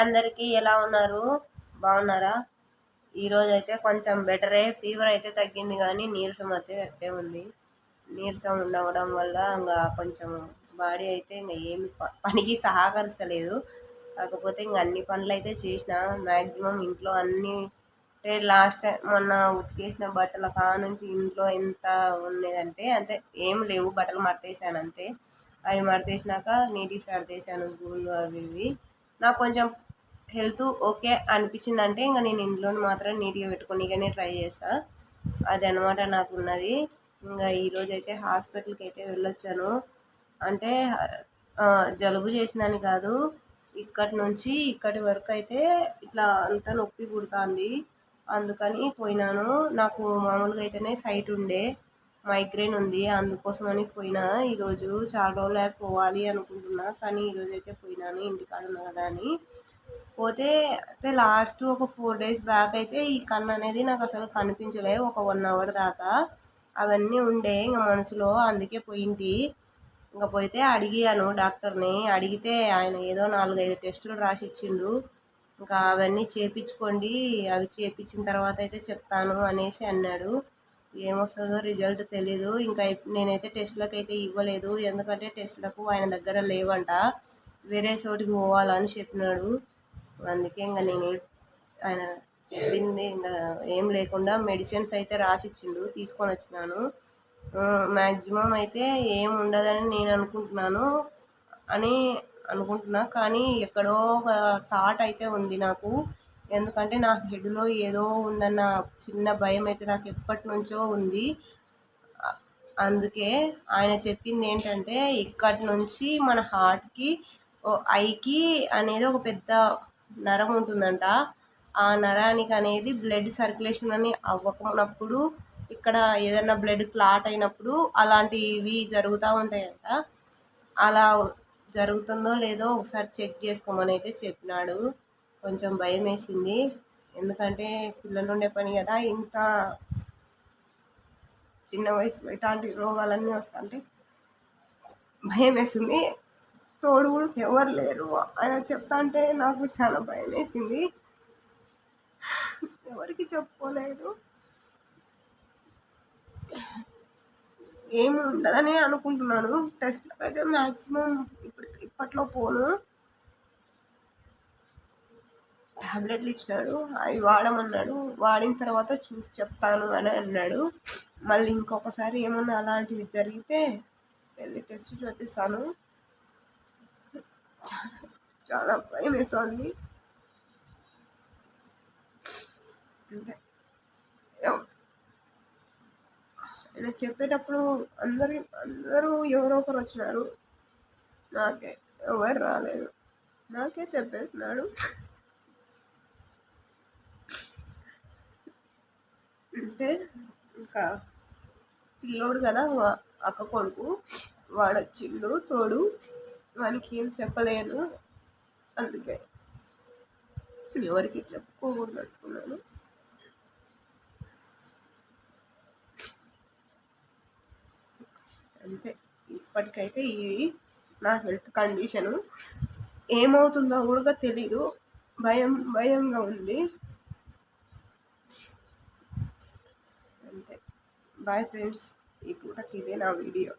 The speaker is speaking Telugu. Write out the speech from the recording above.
అందరికీ ఎలా ఉన్నారు? బాగున్నారా? ఈరోజు అయితే కొంచెం బెటరే ఫీవర్ అయితే తగ్గింది కానీ నీరసం అయితే అట్టే ఉంది. నీరసం ఉండవడం వల్ల ఇంకా కొంచెం బాడీ అయితే ఇంకా ఏమి పనికి సహకరిస్తలేదు. కాకపోతే ఇంకా అన్ని పనులు అయితే చేసిన మ్యాక్సిమం ఇంట్లో అన్ని అంటే లాస్ట్ టైం మొన్న ఉతికేసిన బట్టల కా నుంచి ఇంట్లో ఎంత ఉండేదంటే అంటే ఏం లేవు. బట్టలు మడతేసాను అంతే. అవి మడతేసినాక నీటికి స్టార్ట్ చేశాను గూళ్ళు అవి ఇవి. నాకు కొంచెం హెల్త్ ఓకే అనిపించింది అంటే ఇంకా నేను ఇంట్లోని మాత్రం నీట్గా పెట్టుకోనికనే ట్రై చేస్తాను అది అనమాట నాకు ఉన్నది ఇంకా ఈరోజు అయితే హాస్పిటల్కి అయితే వెళ్ళొచ్చాను. అంటే జలుబు చేసిందని కాదు ఇక్కడి నుంచి ఇక్కడి వరకు అయితే ఇట్లా అంతా నొప్పి పుడుతుంది. అందుకని పోయినాను. నాకు మామూలుగా అయితేనే సైట్ ఉండే మైగ్రేన్ ఉంది అందుకోసమని పోయినా. ఈరోజు చాలా రోజులు పోవాలి అనుకుంటున్నా కానీ ఈరోజు అయితే పోయినాను ఇంటికాడ ఉన్నా కదా అని. పోతే అయితే లాస్ట్ ఒక ఫోర్ డేస్ బ్యాక్ అయితే ఈ కన్ను అనేది నాకు అసలు కనిపించలే ఒక వన్ అవర్ దాకా. అవన్నీ ఉండే ఇంకా మనసులో అందుకే పోయింది ఇంకా పోయితే అడిగాను డాక్టర్ని. అడిగితే ఆయన ఏదో నాలుగైదు టెస్టులు రాసి ఇచ్చిండు ఇంకా అవన్నీ చేపించుకోండి అవి చేపించిన తర్వాత అయితే చెప్తాను అనేసి అన్నాడు. ఏమొస్తుందో రిజల్ట్ తెలీదు. ఇంకా నేనైతే టెస్ట్లకు అయితే ఇవ్వలేదు. ఎందుకంటే టెస్ట్లకు ఆయన దగ్గర లేవంట. వేరే చోటికి పోవాలని చెప్పినాడు. అందుకే ఇంకా నేను ఆయన చెప్పింది ఇంకా ఏం లేకుండా మెడిసిన్స్ అయితే రాసిచ్చిండు తీసుకొని వచ్చినాను. మ్యాక్సిమం అయితే ఏం ఉండదని నేను అనుకుంటున్నాను అని అనుకుంటున్నా. కానీ ఎక్కడో ఒక థాట్ అయితే ఉంది నాకు. ఎందుకంటే నా హెడ్లో ఏదో ఉందన్న చిన్న భయం అయితే నాకు ఎప్పటి నుంచో ఉంది అందుకే ఆయన చెప్పింది ఏంటంటే ఇక్కడి నుంచి మన హార్ట్కి ఐకి అనేది ఒక పెద్ద నరం ఉంటుందంట. ఆ నరానికి అనేది బ్లడ్ సర్క్యులేషన్ అని అవ్వకున్నప్పుడు ఇక్కడ ఏదైనా బ్లడ్ క్లాట్ అయినప్పుడు అలాంటివి జరుగుతూ ఉంటాయంట. అలా జరుగుతుందో లేదో ఒకసారి చెక్ చేసుకోమని అయితే చెప్పినాడు. కొంచెం భయం వేసింది. ఎందుకంటే పిల్లలు ఉండే పని కదా ఇంత చిన్న వయసులో ఇలాంటి రోగాలన్నీ వస్తుంటే భయం వేసింది. తోడు కూడా ఎవరు లేరు. ఆయన చెప్తా అంటే నాకు చాలా భయం వేసింది. ఎవరికి చెప్పుకోలేదు. ఏమి ఉండదని అనుకుంటున్నాను. టెస్ట్లకు అయితే మ్యాక్సిమం ఇప్పుడు ఇప్పట్లో పోను. ట్యాబ్లెట్లు ఇచ్చినాడు. అవి వాడమన్నాడు. వాడిన తర్వాత చూసి చెప్తాను అని అన్నాడు. మళ్ళీ ఇంకొకసారి ఏమన్నా అలాంటివి జరిగితే వెళ్ళి టెస్ట్ చూపిస్తాను. చాలా భయం వేస్తుంది. అంతే. చెప్పేటప్పుడు అందరి అందరూ ఎవరో ఒకరు వచ్చినారు. నాకే ఎవరు రాలేదు. నాకే చెప్పేస్తున్నాడు. అంటే ఇంకా పిల్లోడు కదా అక్క కొడుకు. వాడొచ్చిండు తోడు. వానికి ఏం చెప్పలేను. అందుకే ఎవరికి చెప్పుకోకూడదు అనుకున్నాను అంతే. ఇప్పటికైతే ఇది నా హెల్త్ కండిషను ఏమవుతుందో కూడా తెలీదు. భయం భయంగా ఉంది. అంతే. బాయ్ ఫ్రెండ్స్ ఈ పూటకి ఇదే నా వీడియో.